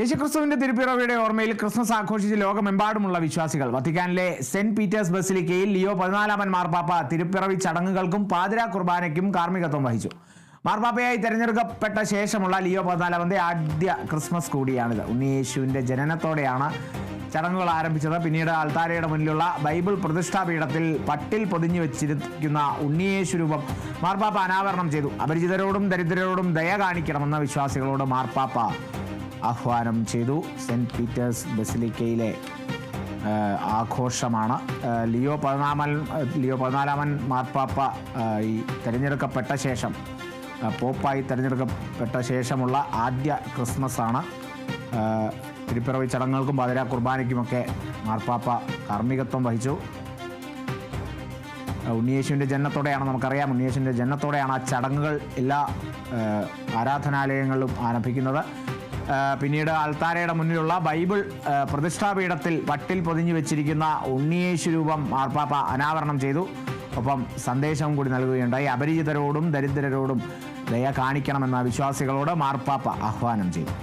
യേശുക്രിസ്തുവിന്റെ തിരുപ്പിറവിയുടെ ഓർമ്മയിൽ ക്രിസ്മസ് ആഘോഷിച്ച് ലോകമെമ്പാടുമുള്ള വിശ്വാസികൾ. വത്തിക്കാനിലെ സെന്റ് പീറ്റേഴ്സ് ബസിലിക്കയിൽ ലിയോ പതിനാലാമൻ മാർപ്പാപ്പ തിരുപ്പിറവി ചടങ്ങുകൾക്കും പാതിര കുർബാനയ്ക്കും കാർമ്മികത്വം വഹിച്ചു. മാർപ്പാപ്പയായി തെരഞ്ഞെടുക്കപ്പെട്ട ശേഷമുള്ള ലിയോ പതിനാലാമന്റെ ആദ്യ ക്രിസ്മസ് കൂടിയാണിത്. ഉണ്ണിയേശുവിന്റെ ജനനത്തോടെയാണ് ചടങ്ങുകൾ ആരംഭിച്ചത്. പിന്നീട് അൾത്താരയുടെ മുന്നിലുള്ള ബൈബിൾ പ്രതിഷ്ഠാപീഠത്തിൽ പട്ടിൽ പൊതിഞ്ഞു വെച്ചിരിക്കുന്ന ഉണ്ണിയേശു രൂപം മാർപ്പാപ്പ അനാവരണം ചെയ്തു. അപരിചിതരോടും ദരിദ്രരോടും ദയ കാണിക്കണമെന്ന് വിശ്വാസികളോട് മാർപ്പാപ്പ ആഹ്വാനം ചെയ്തു. സെന്റ് പീറ്റേഴ്സ് ബസിലിക്കയിലെ ആഘോഷമാണ്. ലിയോ പതിനാമൻ ലിയോ പതിനാലാമൻ മാർപ്പാപ്പ ഈ തിരഞ്ഞെടുക്കപ്പെട്ട ശേഷം പോപ്പായി തിരഞ്ഞെടുക്കപ്പെട്ട ശേഷമുള്ള ആദ്യ ക്രിസ്മസാണ്. തിരുപ്പിറവി ചടങ്ങുകൾക്കും പാതിര കുർബാനയ്ക്കുമൊക്കെ മാർപ്പാപ്പ കാർമ്മികത്വം വഹിച്ചു. ഉണ്ണിയേശുവിന്റെ ജന്മത്തോടെയാണ് നമുക്കറിയാം. ഉണ്ണിയേശുവിന്റെ ജന്മത്തോടെയാണ് ആ ചടങ്ങുകൾ എല്ലാ ആരാധനാലയങ്ങളിലും ആരംഭിക്കുന്നത്. പിന്നീട് അൾത്താരയുടെ മുന്നിലുള്ള ബൈബിൾ പ്രതിഷ്ഠാപീഠത്തിൽ പട്ടിൽ പൊതിഞ്ഞു വെച്ചിരിക്കുന്ന ഉണ്ണിയേശു രൂപം മാർപ്പാപ്പ അനാവരണം ചെയ്തു. ഒപ്പം സന്ദേശവും കൂടി നൽകുകയുണ്ടായി. അപരിചിതരോടും ദരിദ്രരോടും ദയ കാണിക്കണമെന്ന വിശ്വാസികളോട് മാർപ്പാപ്പ ആഹ്വാനം ചെയ്തു.